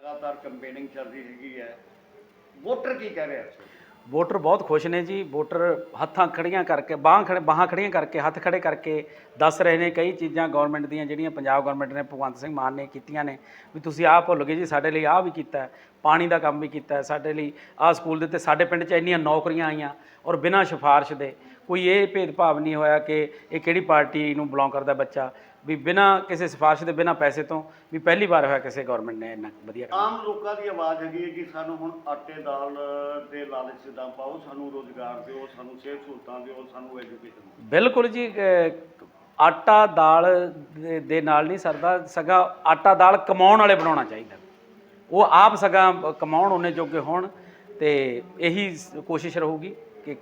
ਲਗਾਤਾਰ ਕੰਪੇਨਿੰਗ ਚੱਲ ਹੈਗੀ ਹੈ। ਵੋਟਰ ਕੀ ਕਹਿ ਰਿਹਾ ਵੋਟਰ ਬਹੁਤ ਖੁਸ਼ ਨੇ ਜੀ। ਵੋਟਰ ਹੱਥਾਂ ਖੜੀਆਂ ਕਰਕੇ, ਬਾਹਾਂ ਖੜੇ ਬਾਹਾਂ ਖੜੀਆਂ ਕਰਕੇ, ਹੱਥ ਖੜੇ ਕਰਕੇ ਦੱਸ ਰਹੇ ਨੇ ਕਈ ਚੀਜ਼ਾਂ ਗਵਰਨਮੈਂਟ ਦੀਆਂ ਜਿਹੜੀਆਂ ਪੰਜਾਬ ਗਵਰਨਮੈਂਟ ਨੇ, ਭਗਵੰਤ ਸਿੰਘ ਮਾਨ ਨੇ ਕੀਤੀਆਂ ਨੇ। ਵੀ ਤੁਸੀਂ ਆਹ ਭੁੱਲ ਗਏ ਜੀ, ਸਾਡੇ ਲਈ ਆਹ ਵੀ ਕੀਤਾ ਪਾਣੀ ਦਾ ਕੰਮ ਵੀ ਕੀਤਾ ਸਾਡੇ ਲਈ ਆਹ ਸਕੂਲ ਦੇ ਤੇ ਸਾਡੇ ਪਿੰਡ 'ਚ ਇੰਨੀਆਂ ਨੌਕਰੀਆਂ ਆਈਆਂ ਔਰ ਬਿਨਾਂ ਸਿਫਾਰਿਸ਼ ਦੇ ਕੋਈ ਇਹ ਭੇਦਭਾਵ ਨਹੀਂ ਹੋਇਆ ਕਿ ਇਹ ਕਿਹੜੀ ਪਾਰਟੀ ਨੂੰ ਬਿਲੋਂਗ ਕਰਦਾ ਬੱਚਾ। ਵੀ ਬਿਨਾਂ ਕਿਸੇ ਸਿਫਾਰਿਸ਼ ਦੇ ਬਿਨਾਂ ਪੈਸੇ ਤੋਂ ਵੀ ਪਹਿਲੀ ਵਾਰ ਹੋਇਆ ਕਿਸੇ ਗਵਰਨਮੈਂਟ ਨੇ ਇੰਨਾ ਵਧੀਆ ਕੰਮ ਆਮ ਲੋਕਾਂ ਦੀ ਆਵਾਜ਼ ਹੈਗੀ ਹੈ ਕਿ ਸਾਨੂੰ ਹੁਣ ਆਟੇ ਦਾਲ ਦੇ ਲਾਲਚ ਦਾ ਪਾਓ ਸਾਨੂੰ ਰੋਜ਼ਗਾਰ ਦਿਓ ਸਾਨੂੰ ਸਿਹਤ ਸਹੂਲਤਾਂ ਦਿਓ ਸਾਨੂੰ ਐਜੂਕੇਸ਼ਨ ਦਿਓ। ਬਿਲਕੁਲ ਜੀ ਆਟਾ ਦਾਲ ਦੇ- ਨਾਲ ਨਹੀਂ ਸਰਦਾ ਸਗਾ ਆਟਾ ਦਾਲ ਕਮਾਉਣ ਵਾਲੇ ਬਣਾਉਣਾ ਚਾਹੀਦਾ। ਉਹ ਆਪ ਸਗਾ ਕਮਾਉਣ ਉਹਨੇ ਜੋਗੇ ਹੋਣ ਤੇ ਇਹੀ ਕੋਸ਼ਿਸ਼ ਰਹੂਗੀ ਕਿ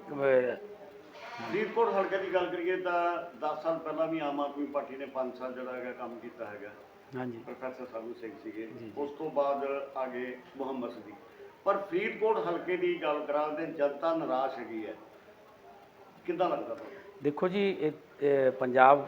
ਫਰੀਦਕੋਟ ਹਲਕੇ ਦੀ ਗੱਲ ਕਰੀਏ ਤਾਂ 10 ਸਾਲ ਪਹਿਲਾਂ ਵੀ ਆਮ ਆਦਮੀ ਪਾਰਟੀ ਨੇ 5 ਸਾਲ ਜਿਹੜਾ ਹੈਗਾ ਕੰਮ ਕੀਤਾ ਹੈਗਾ। ਹਾਂਜੀ। ਪ੍ਰੋਫੈਸਰ ਸਾਧੂ ਸਿੰਘ ਸੀਗੇ। ਉਸ ਤੋਂ ਬਾਅਦ ਆ ਗਏ ਮੁਹੰਮਦ ਸਦੀਕ। ਪਰ ਫਰੀਦਕੋਟ ਹਲਕੇ ਦੀ ਗੱਲ ਕਰਾਂ ਤੇ ਜਨਤਾ ਨਿਰਾਸ਼ ਹੈਗੀ ਹੈ। ਕਿੱਦਾਂ ਲੱਗਦਾ? ਤੁਹਾਨੂੰ ਦੇਖੋ ਜੀ ਪੰਜਾਬ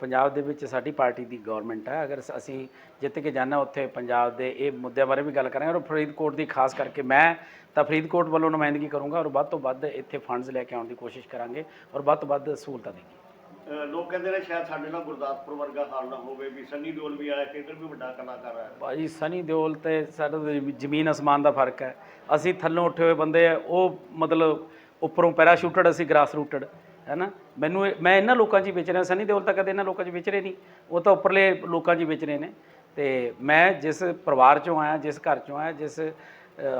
ਪੰਜਾਬ ਦੇ ਵਿੱਚ ਸਾਡੀ ਪਾਰਟੀ ਦੀ ਗਵਰਨਮੈਂਟ ਹੈ ਅਗਰ ਅਸੀਂ ਜਿੱਤ ਕੇ ਜਾਣਾ ਉੱਥੇ ਪੰਜਾਬ ਦੇ ਇਹ ਮੁੱਦਿਆਂ ਬਾਰੇ ਵੀ ਗੱਲ ਕਰਾਂਗੇ। ਔਰ ਫਰੀਦਕੋਟ ਦੀ ਖਾਸ ਕਰਕੇ ਮੈਂ ਤਾਂ ਫਰੀਦਕੋਟ ਵੱਲੋਂ ਨੁਮਾਇੰਦਗੀ ਕਰੂੰਗਾ ਔਰ ਵੱਧ ਤੋਂ ਵੱਧ ਇੱਥੇ ਫੰਡਸ ਲੈ ਕੇ ਆਉਣ ਦੀ ਕੋਸ਼ਿਸ਼ ਕਰਾਂਗੇ ਔਰ ਵੱਧ ਤੋਂ ਵੱਧ ਸਹੂਲਤਾਂ ਅਹ ਲੋਕ ਕਹਿੰਦੇ ਨੇ ਸ਼ਾਇਦ ਸਾਡੇ ਨਾਲ ਗੁਰਦਾਸਪੁਰ ਵਰਗਾ ਹਾਲ ਨਾ ਹੋਵੇ ਵੀ ਸੰਨੀ ਦਿਓਲ ਵੀ ਆਇਆ ਕੇਂਦਰ ਵੀ ਵੱਡਾ ਕਲਾਕਾਰ ਹੈ। ਭਾਜੀ ਸਨੀ ਦਿਓਲ ਤੇ ਸਾਡਾ ਜ਼ਮੀਨ ਅਸਮਾਨ ਦਾ ਫ਼ਰਕ ਹੈ। ਅਸੀਂ ਥੱਲੋਂ ਉੱਠੇ ਹੋਏ ਬੰਦੇ ਆ ਉਹ ਮਤਲਬ ਉੱਪਰੋਂ ਪੈਰਾਸ਼ੂਟਡ ਅਸੀਂ ਗ੍ਰਾਸ ਰੂਟਡ ਹੈ ਨਾ ਮੈਨੂੰ ਇਹ- ਮੈਂ ਇਹਨਾਂ ਲੋਕਾਂ 'ਚ ਹੀ ਵਿਚ ਰਿਹਾ ਸਨੀ ਦਿਓਲ ਤਾਂ ਕਦੇ ਇਹਨਾਂ ਲੋਕਾਂ 'ਚ ਵਿਚਰੇ ਨਹੀਂ। ਉਹ ਤਾਂ ਉੱਪਰਲੇ ਲੋਕਾਂ 'ਚ ਹੀ ਵਿਚ ਰਹੇ ਨੇ। ਤੇ ਮੈਂ ਜਿਸ ਪਰਿਵਾਰ 'ਚੋਂ ਆਇਆ ਜਿਸ ਘਰ 'ਚੋਂ ਆਇਆ ਜਿਸ ਅ,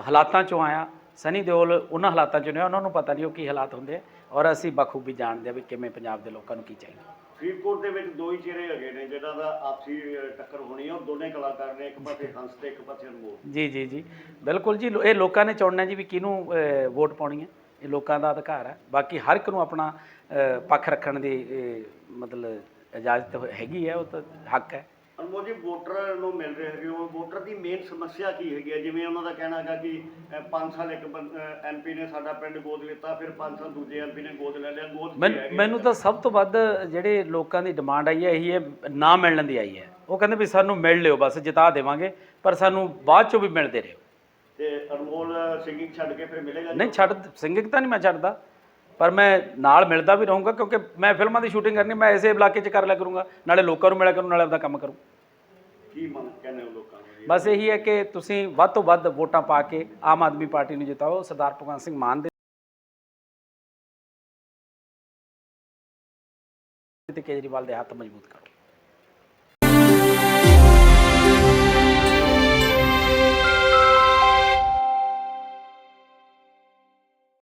ਹਾਲਾਤਾਂ 'ਚੋਂ ਆਇਆ ਸਨੀ ਦਿਓਲ ਉਹਨਾਂ ਹਾਲਾਤਾਂ 'ਚੋਂ ਨੇ ਉਹਨਾਂ ਨੂੰ ਪਤਾ ਨਹੀਂ ਉਹ ਕੀ ਹਾਲਾਤ ਹੁੰਦੇ ਆ ਔਰ ਅਸੀਂ ਬਖੂਬੀ ਜਾਣਦੇ ਆ ਵੀ ਕਿਵੇਂ ਪੰਜਾਬ ਦੇ ਲੋਕਾਂ ਨੂੰ ਕੀ ਚਾਹੀਦਾ। ਫਰੀਦਕੋਟ ਦੇ ਵਿੱਚ ਦੋ ਹੀ ਚਿਹਰੇ ਹੈਗੇ ਨੇ ਜਿਹਨਾਂ ਦਾ ਆਪਸੀ ਅਹ, ਟੱਕਰ ਹੋਣੀ ਹੈ ਉਹ ਦੋਨੇ ਕਲਾਕਾਰ ਨੇ ਇੱਕ ਪਾਸੇ ਹੰਸ ਤੇ ਇੱਕ ਪਾਸੇ ਅਨਮੋਲ। ਜੀ ਜੀ ਜੀ। ਬਿਲਕੁਲ ਜੀ ਲੋ- ਇਹ ਲੋਕਾਂ ਨੇ ਚੁਣਨਾ ਜੀ ਵੀ ਕਿਹਨੂੰ ਵੋਟ ਪਾਉਣੀ ਹੈ। ਇਹ ਲੋਕਾਂ ਦਾ ਅਧਿਕਾਰ ਹੈ। ਬਾਕੀ ਹਰ ਇੱਕ ਨੂੰ ਆਪਣਾ ਪੱਖ ਰੱਖਣ ਦੀ ਮਤਲਬ ਇਜਾਜ਼ਤ ਹੈਗੀ ਹੈ ਉਹ ਤਾਂ ਹੱਕ ਹੈ। ਅਨਮੋਲ ਜੀ ਵੋਟਰ ਨੂੰ ਮਿਲ ਰਹੇ ਹੈਗੇ ਉਹ ਵੋਟਰ ਦੀ ਮੇਨ ਸਮੱਸਿਆ ਕੀ ਹੈਗੀ ਹੈ? ਜਿਵੇਂ ਉਹਨਾਂ ਦਾ ਕਹਿਣਾ ਹੈਗਾ ਕਿ 5 ਸਾਲ ਇੱਕ ਐਮਪੀ ਨੇ ਸਾਡਾ ਪਿੰਡ ਗੋਦ ਲਿੱਤਾ ਫਿਰ 5 ਸਾਲ ਦੂਜੇ ਐਮਪੀ ਨੇ ਗੋਦ ਲੈ ਲਿਆ ਗੋਦ? ਮੈਨੂੰ ਤਾਂ ਸਭ ਤੋਂ ਵੱਧ ਜਿਹੜੇ ਲੋਕਾਂ ਦੀ ਡਿਮਾਂਡ ਆਈ ਹੈ ਇਹੀ ਹੈ ਨਾ ਮਿਲਣ ਦੀ ਆਈ ਹੈ। ਉਹ ਕਹਿੰਦੇ ਵੀ ਸਾਨੂੰ ਮਿਲ ਲਿਓ ਬਸ ਜਿਤਾ ਦੇਵਾਂਗੇ ਪਰ ਸਾਨੂੰ ਬਾਅਦ ਚੋਂ ਵੀ ਮਿਲਦੇ ਰਹੋ। ਤੇ ਅਨਮੋਲ ਸਿੰਗਿੰਗ ਛੱਡ ਕੇ ਫਿਰ ਮਿਲੇਗਾ ਨਹੀਂ ਛੱਡ ਸਿੰਗਿੰਗ ਤਾਂ ਨਹੀਂ ਮੈਂ ਛੱਡਦਾ। ਪਰ ਮੈਂ ਨਾਲ ਮਿਲਦਾ ਵੀ ਰਹੂੰਗਾ ਕਿਉਂਕਿ ਮੈਂ ਫਿਲਮਾਂ ਦੀ ਸ਼ੂਟਿੰਗ ਕਰਨੀ ਮੈਂ ਇਸੇ ਇਲਾਕੇ 'ਚ ਕਰ ਲਿਆ ਕਰੂੰਗਾ। ਨਾਲੇ ਲੋਕਾਂ ਨੂੰ ਮਿਲਿਆ ਕਰੂੰ ਨਾਲੇ ਆਪਦਾ ਕੰਮ ਕਰੂੰ। ਕੀ ਮੰਗ ਕਹਿੰਦੇ ਹੋ ਲੋਕਾਂ ਨੂੰ? ਬਸ ਇਹੀ ਹੈ ਕਿ ਤੁਸੀਂ ਵੱਧ ਤੋਂ ਵੱਧ ਵੋਟਾਂ ਪਾ ਕੇ ਆਮ ਆਦਮੀ ਪਾਰਟੀ ਨੂੰ ਜਿਤਾਓ। ਸਰਦਾਰ ਭਗਵੰਤ ਸਿੰਘ ਮਾਨ ਦੇ ਤੇ ਕੇਜਰੀਵਾਲ ਦੇ ਹੱਥ ਮਜ਼ਬੂਤ ਕਰੋ।